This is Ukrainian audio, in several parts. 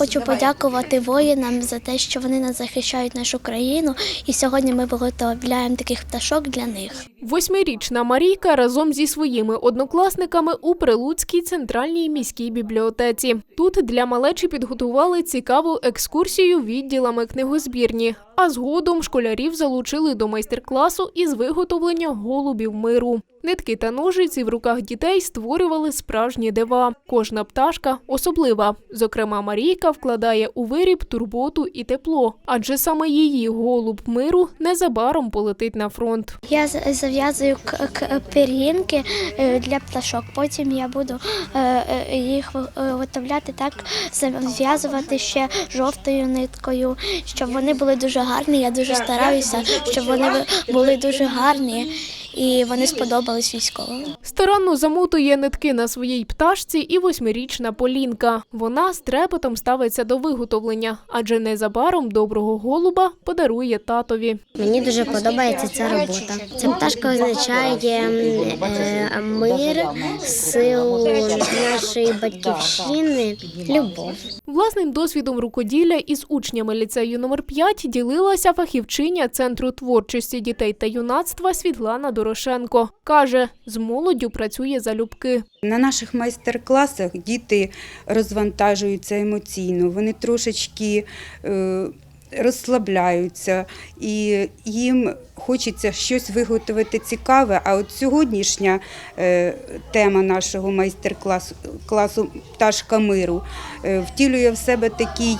хочу подякувати воїнам за те, що вони нас захищають нашу країну. І сьогодні ми виготовляємо таких пташок для них. Восьмирічна Марійка разом зі своїми однокласниками у Прилуцькій центральній міській бібліотеці. Тут для малечі підготували цікаву екскурсію відділами книгозбірні. А згодом школярів залучили до майстер-класу із виготовлення голубів миру. Нитки та ножиці в руках дітей створювали справжні дива. Кожна пташка особлива. Зокрема, Марійка вкладає у виріб турботу і тепло, адже саме її голуб миру незабаром полетить на фронт. Я зав'язую пір'їнки е, для пташок. Потім я буду е, е, їх ви- виготовляти так, зав'язувати ще жовтою ниткою, щоб вони були дуже гарні. Я дуже стараюся, щоб вони були дуже гарні і вони сподобались військовим. Старанно замотує нитки на своїй пташці і восьмирічна Полінка. Вона з трепетом ставиться до виготовлення, адже незабаром доброго голуба подарує татові. Мені дуже подобається ця робота. Ця пташка означає е, мир, силу нашої батьківщини, любов. Власним досвідом рукоділля із учнями ліцею номер 5 ділилася фахівчиня Центру творчості дітей та юнацтва Світлана Дорошенко. Каже, з молоддю працює залюбки. На наших майстер-класах діти розвантажуються емоційно, вони трошечки е, розслабляються і їм хочеться щось виготовити цікаве. А от сьогоднішня е, тема нашого майстер-класу класу Пташка миру е, втілює в себе такий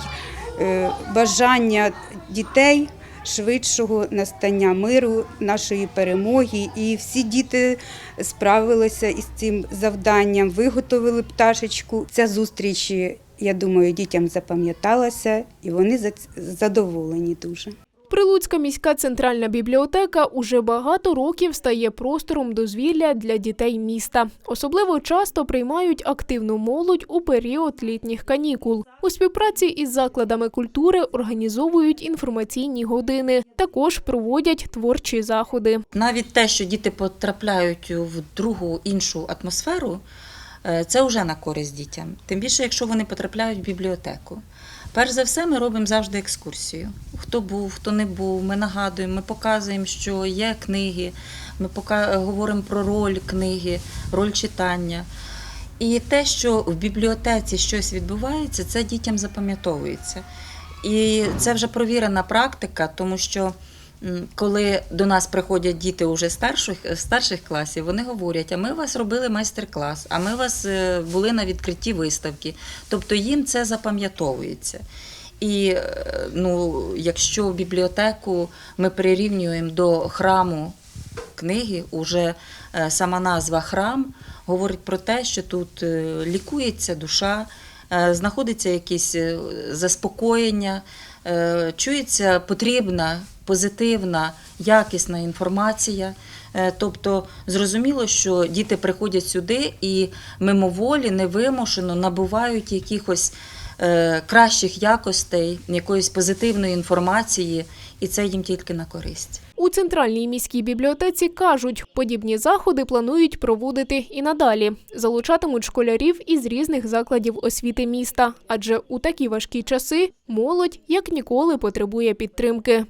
е, бажання дітей. Швидшого настання миру, нашої перемоги, і всі діти справилися із цим завданням, виготовили пташечку. Ця зустріч, я думаю, дітям запам'яталася, і вони задоволені дуже. Прилуцька міська центральна бібліотека уже багато років стає простором дозвілля для дітей міста. Особливо часто приймають активну молодь у період літніх канікул. У співпраці із закладами культури організовують інформаційні години. Також проводять творчі заходи. Навіть те, що діти потрапляють в другу іншу атмосферу, це вже на користь дітям. Тим більше, якщо вони потрапляють в бібліотеку. Перш за все, ми робимо завжди екскурсію. Хто був, хто не був. Ми нагадуємо, ми показуємо, що є книги, ми пока- говоримо про роль книги, роль читання. І те, що в бібліотеці щось відбувається, це дітям запам'ятовується. І це вже провірена практика, тому що коли до нас приходять діти уже старших, старших класів, вони говорять, а ми вас робили майстер-клас, а ми вас е, були на відкритті виставки. Тобто їм це запам'ятовується. І е, ну, якщо бібліотеку ми прирівнюємо до храму книги, уже е, сама назва храм говорить про те, що тут е, лікується душа, е, знаходиться якесь е, заспокоєння, е, чується потрібна, позитивна, якісна інформація. Е, Тобто зрозуміло, що діти приходять сюди і мимоволі, невимушено набувають якихось е, кращих якостей, якоїсь позитивної інформації, і це їм тільки на користь. У центральній міській бібліотеці кажуть, подібні заходи планують проводити і надалі. Залучатимуть школярів із різних закладів освіти міста, адже у такі важкі часи молодь як ніколи потребує підтримки.